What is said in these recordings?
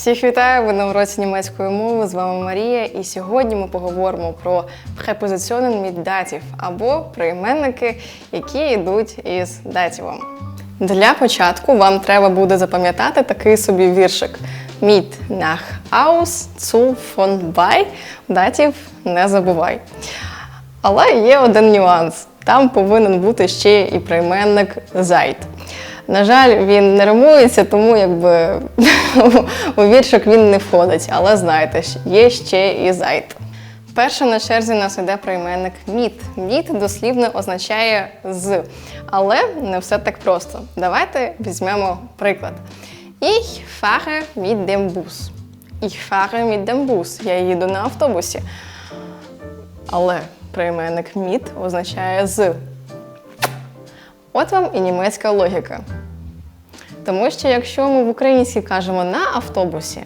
Всіх вітаю! Ви на уроці німецької мови. З вами Марія. І сьогодні ми поговоримо про препозиціонен mit датів або прийменники, які йдуть із датівом. Для початку вам треба буде запам'ятати такий собі віршик. Mit nach aus, zu, von, bei. Датів не забувай. Але є один нюанс. Там повинен бути ще і прийменник «zeit». На жаль, він не римується, тому якби у віршик він не входить. Але знаєте, є ще і «zeit». Перше на черзі нас йде прийменник міт. Міт дослівно означає з, але не все так просто. Давайте візьмемо приклад. Ich fahre mit dem Bus. Ich fahre mit dem Bus. Я їду на автобусі. Але прийменник міт означає з. От вам і німецька логіка. Тому що якщо ми в українській кажемо на автобусі,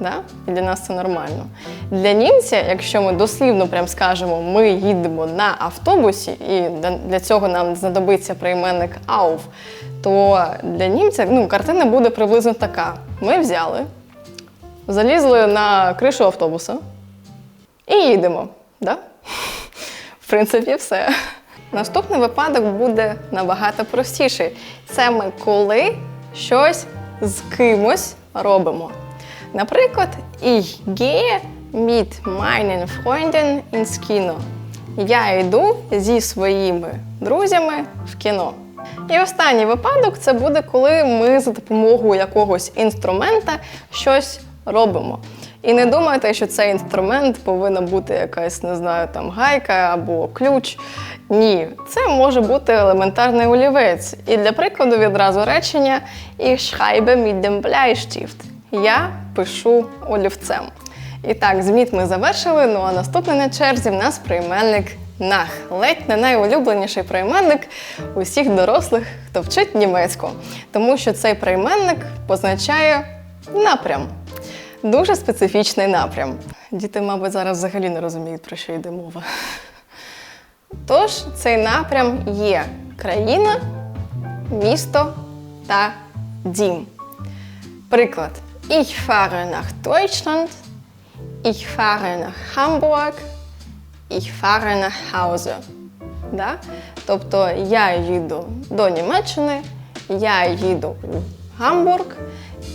да? для нас це нормально. Для німця, якщо ми дослівно прям скажемо, ми їдемо на автобусі, і для- цього нам знадобиться прийменник auf, то для німця ну, картина буде приблизно така: ми взяли, залізли на кришу автобуса і їдемо. Да? В принципі, все. Наступний випадок буде набагато простіший. Це ми коли щось з кимось робимо. Наприклад, ich gehe mit meinen Freunden ins Kino. Я йду зі своїми друзями в кіно. І останній випадок це буде, коли ми за допомогою якогось інструмента щось робимо. І не думайте, що цей інструмент повинна бути якась, не знаю, там гайка або ключ. Ні, це може бути елементарний олівець. І для прикладу відразу речення Ich schreibe mit dem Bleistift. Я пишу олівцем. І так, зміт ми завершили. Ну а наступний на черзі в нас прийменник нах. Ледь не найулюбленіший прийменник усіх дорослих, хто вчить німецьку. Тому що цей прийменник позначає напрям. Дуже специфічний напрям. Діти, мабуть, зараз взагалі не розуміють, про що йде мова. Тож цей напрям є країна, місто та дім. Приклад: Ich fahre nach Deutschland, ich fahre nach Hamburg, ich fahre nach Hause. Да? Тобто я їду до Німеччини, я їду у Гамбург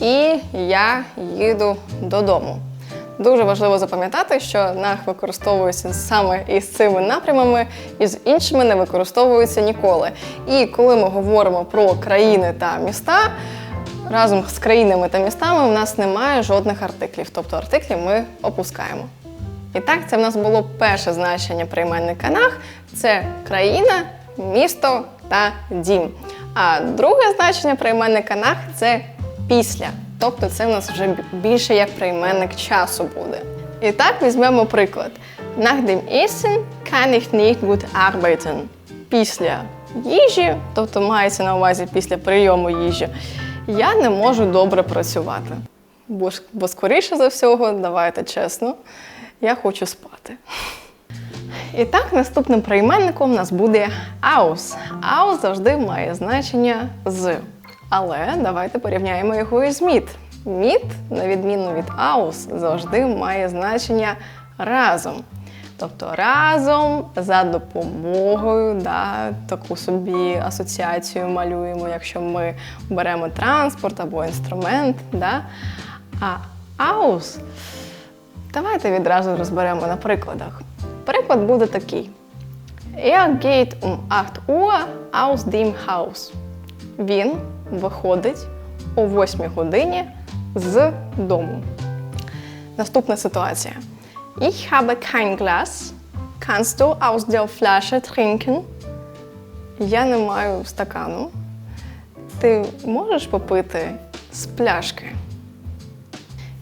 і я їду додому. Дуже важливо запам'ятати, що нах використовується саме із цими напрямами, і з іншими не використовується ніколи. І коли ми говоримо про країни та міста, разом з країнами та містами в нас немає жодних артиклів, тобто артиклі ми опускаємо. І так, це в нас було перше значення прийменника нах це країна, місто та дім. А друге значення прийменника нах це після. Тобто це в нас вже більше як прийменник часу буде. І так візьмемо приклад. Nach dem Essen kann ich nicht gut arbeiten. Після їжі, тобто мається на увазі після прийому їжі, я не можу добре працювати. Бо, бо скоріше за всього, давайте чесно, я хочу спати. І так, наступним прийменником у нас буде aus. Aus завжди має значення з. Але давайте порівняємо його із міт. Міт, на відміну від aus, завжди має значення разом. Тобто разом за допомогою, да, таку собі асоціацію малюємо, якщо ми беремо транспорт або інструмент. Да. А aus Давайте відразу розберемо на прикладах. Приклад буде такий: Er geht um 8 Uhr aus dem Haus. Він виходить о 8 годині з дому. Наступна ситуація. Ich habe kein Glas. Kannst du aus der Flasche trinken? Я не маю стакану. Ти можеш попити з пляшки?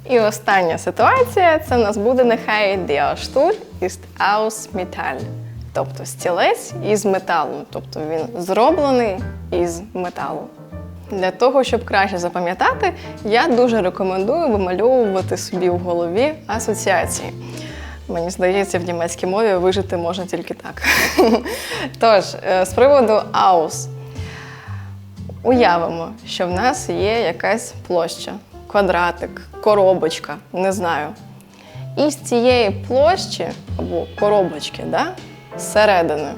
І остання ситуація це в нас буде нехай der Stuhl ist aus Metall. Тобто стілець із металу, тобто він зроблений із металу. Для того, щоб краще запам'ятати, я дуже рекомендую вимальовувати собі в голові асоціації. Мені здається, в німецькій мові вижити можна тільки так. Тож, е, з приводу aus. Уявимо, що в нас є якась площа, квадратик, коробочка, не знаю. І з цієї площі або коробочки, да, зсередини,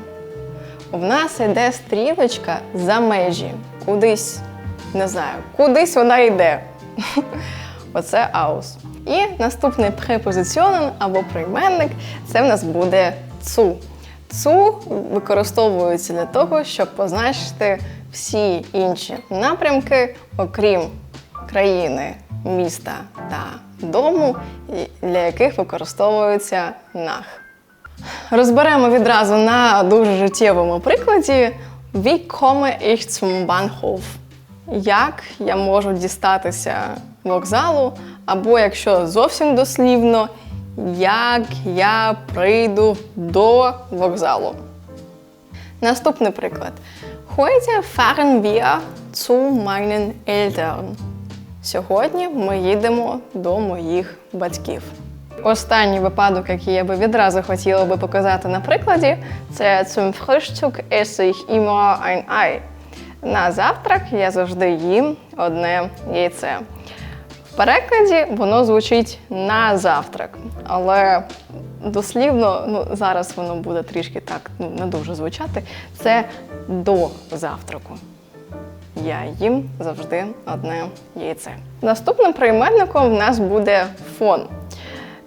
в нас йде стрілочка за межі, кудись, не знаю, кудись вона йде. Оце аус. І наступний препозиціонен або прийменник це в нас буде цу. Цу використовується для того, щоб позначити всі інші напрямки, окрім країни, міста та дому, для яких використовується нах. Розберемо відразу на дуже життєвому прикладі Wie komme ich zum Bahnhof? Як я можу дістатися вокзалу? Або якщо зовсім дослівно, як я прийду до вокзалу. Наступний приклад. Heute fahren wir zu meinen Eltern. Сьогодні ми їдемо до моїх батьків. Останній випадок, який я би відразу хотіла би показати на прикладі, це zum Frühstück esse ich immer ein Ei. На завтрак я завжди їм одне яйце. В перекладі воно звучить на завтрак, але дослівно, ну зараз воно буде трішки так ну, не дуже звучати. Це до завтраку. Я їм завжди одне яйце. Наступним прийменником в нас буде фон.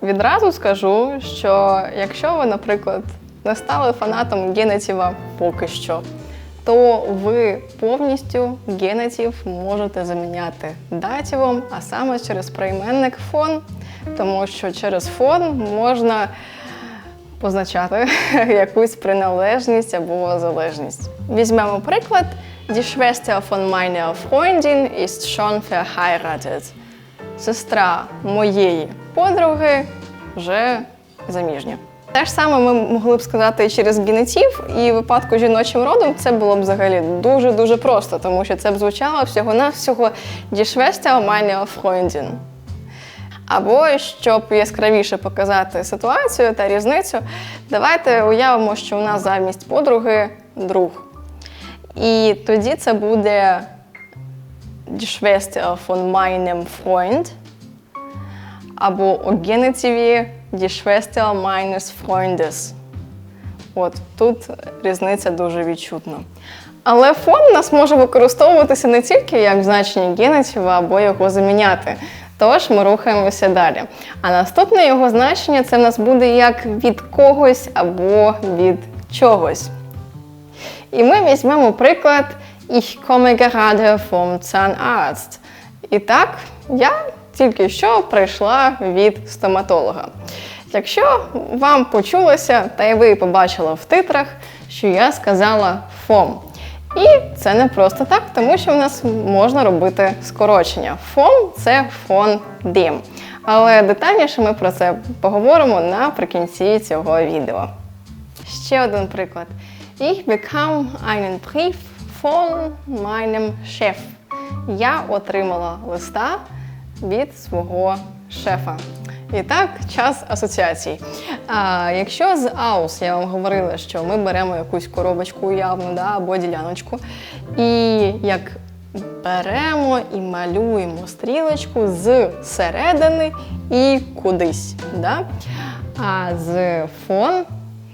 Відразу скажу, що якщо ви, наприклад, не стали фанатом генетива поки що, то ви повністю генетив можете заміняти датівом, а саме через прийменник фон, тому що через фон можна позначати якусь приналежність або залежність. Візьмемо приклад. Die Schwester von meiner Freundin ist schon verheiratet. Сестра моєї подруги вже заміжня. Те ж саме ми могли б сказати і через генетив, і в випадку жіночим родом це було б взагалі дуже-дуже просто, тому що це б звучало всього-навсього Schwester meiner Freundin. Або щоб яскравіше показати ситуацію та різницю, давайте уявимо, що у нас замість подруги друг. І тоді це буде Schwester von meinem Freund, або у генетиві die Schwester meines Freundes. От тут різниця дуже відчутна. Але фон у нас може використовуватися не тільки як в значенні генетива або його заміняти. Тож ми рухаємося далі. А наступне його значення це в нас буде як від когось або від чогось. І ми візьмемо приклад Ich komme gerade vom Zahnarzt. І так, я тільки що прийшла від стоматолога. Якщо вам почулося, та й ви побачили в титрах, що я сказала ФОМ. І це не просто так, тому що в нас можна робити скорочення. ФОМ це фон дім. Але детальніше ми про це поговоримо наприкінці цього відео. Ще один приклад. Ich bekam einen Brief von meinem Chef. Я отримала листа від свого шефа. І так, час асоціацій. А, якщо з аус я вам говорила, що ми беремо якусь коробочку уявну да, або діляночку, і як беремо і малюємо стрілочку з середини і кудись. Да? А з фон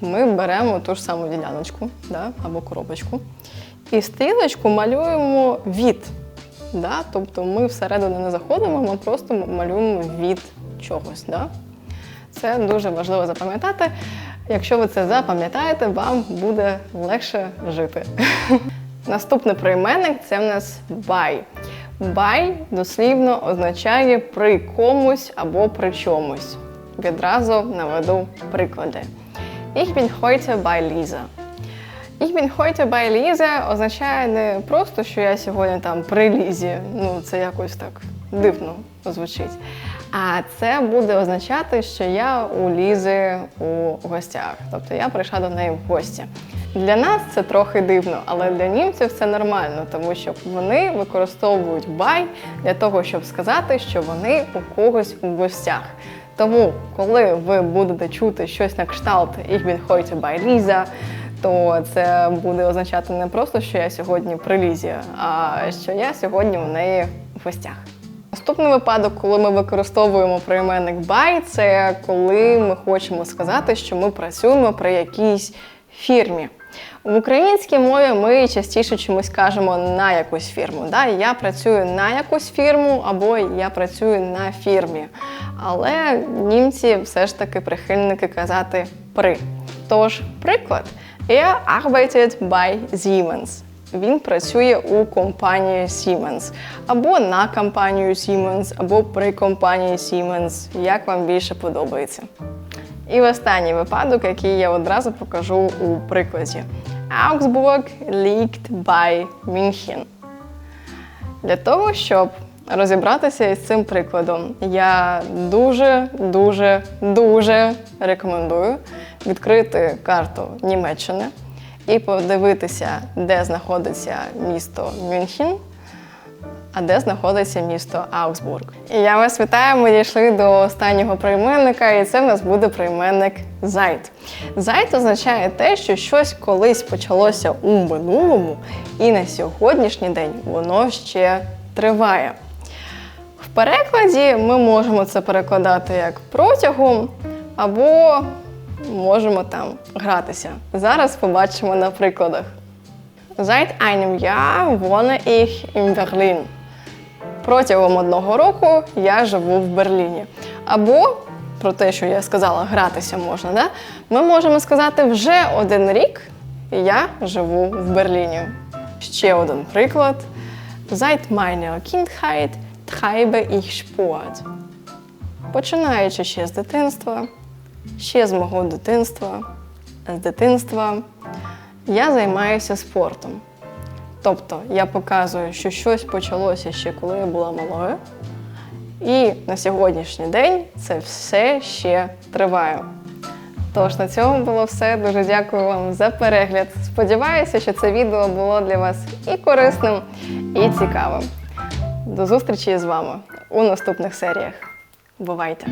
ми беремо ту ж саму діляночку да, або коробочку. І стрілочку малюємо від. Да? Тобто ми всередину не заходимо, ми просто малюємо від чогось. Да? Це дуже важливо запам'ятати. Якщо ви це запам'ятаєте, вам буде легше жити. Наступний прийменник це в нас by. By дослівно означає при комусь або при чомусь. Відразу наведу приклади. Ich bin heute bei Lisa. Bin heute bei означає не просто, що я сьогодні там при Лізі. Ну, це якось так дивно звучить. А це буде означати, що я у Лізи у гостях. Тобто я прийшла до неї в гості. Для нас це трохи дивно, але для німців це нормально, тому що вони використовують бай для того, щоб сказати, що вони у когось у гостях. Тому, коли ви будете чути щось на кшталт «Ich bin heute bei Lisa», то це буде означати не просто, що я сьогодні при Лізі, а що я сьогодні у неї в гостях. Наступний випадок, коли ми використовуємо прийменник by, це коли ми хочемо сказати, що ми працюємо при якійсь фірмі. В українській мові ми частіше чомусь кажемо на якусь фірму. Да? Я працюю на якусь фірму або я працюю на фірмі. Але німці все ж таки прихильники казати при. Тож, приклад, er arbeitet bei Siemens. Він працює у компанії Siemens, або на компанію Siemens, або при компанії Siemens, як вам більше подобається. І останній випадок, який я одразу покажу у прикладі. Augsburg liegt bei München. Для того, щоб розібратися із цим прикладом, я дуже, дуже, дуже рекомендую відкрити карту Німеччини і подивитися, де знаходиться місто Мюнхен, а де знаходиться місто Аугсбург. І я вас вітаю, ми дійшли до останнього прийменника, і це в нас буде прийменник зайт. Зайт означає те, що щось колись почалося у минулому, і на сьогоднішній день воно ще триває. В перекладі ми можемо це перекладати як протягом, або можемо там гратися. Зараз побачимо на прикладах. Seit einem Jahr wohne ich in Berlin. Протягом одного року я живу в Берліні. Або про те, що я сказала, гратися можна, да? ми можемо сказати вже один рік я живу в Берліні. Ще один приклад. Seit meiner Kindheit treibe ich Sport. Починаючи ще з дитинства, ще з мого дитинства, з дитинства я займаюся спортом. Тобто я показую, що щось почалося ще коли я була малою. І на сьогоднішній день це все ще триває. Тож на цьому було все. Дуже дякую вам за перегляд. Сподіваюся, що це відео було для вас і корисним, і цікавим. До зустрічі з вами у наступних серіях. Бувайте!